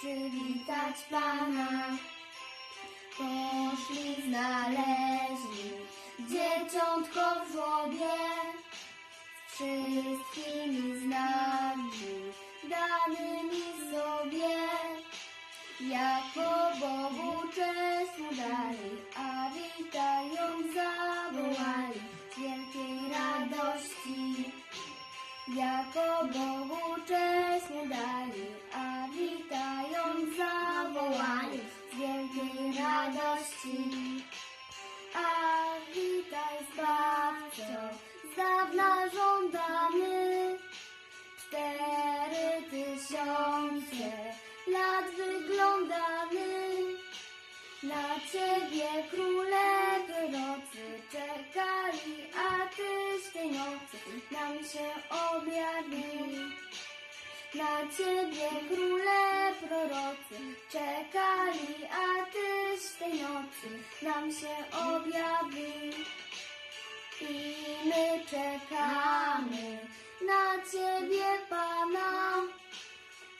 przywitać Pana. Poszli, znaleźli dzieciątko w żłobie, wszystkimi znami danymi sobie. Jako Bogu cześć dali, a witając zawołali z wielkiej radości. Jako Bogu Z dawna żądany, cztery tysiące lat wyglądany. Na ciebie króle prorocy czekali, a tyś tej nocy nam się objawił. Na ciebie króle prorocy czekali, a tyś tej nocy nam się objawił. I my czekamy na ciebie, Pana.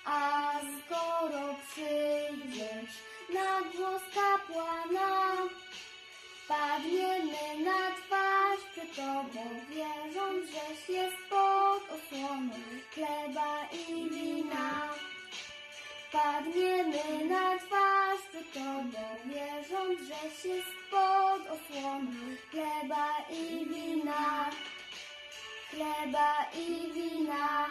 A skoro przyjdziesz na głos kapłana, padniemy na twarz przed Tobą, wierząc, żeś jest pod osłoną chleba i wina. Padniemy na twarz przed Tobą, wierząc, żeś jest pod osłoną chleba i wina. Chleba i wina.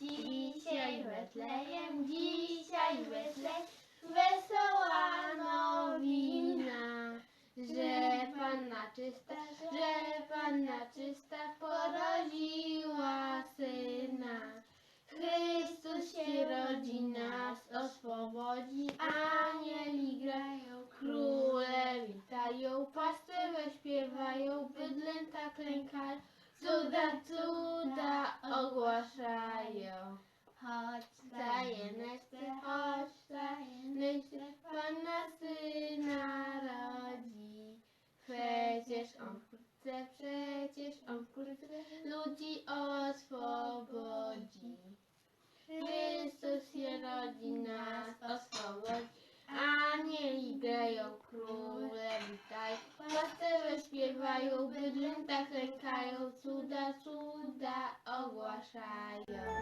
Dzisiaj Betlejem, dzisiaj Betlejem, wesoła nowina, że Panna czysta, że Panna czysta narodzi nas, oswobodzi anieli grają, króle witają, pasterze śpiewają, bydlęta klękają, cuda, cuda ogłaszają. Chodź stajemy się, chodź stajemy się, Pana Syna rodzi. Przecież On wkrótce, przecież On wkrótce ludzi oswobodzi. Chrystus się rodzi, nas oswobodzi. Anieli grają, króle witaj. Pasterze śpiewają, bydlęta klękają, cuda, cuda ogłaszają.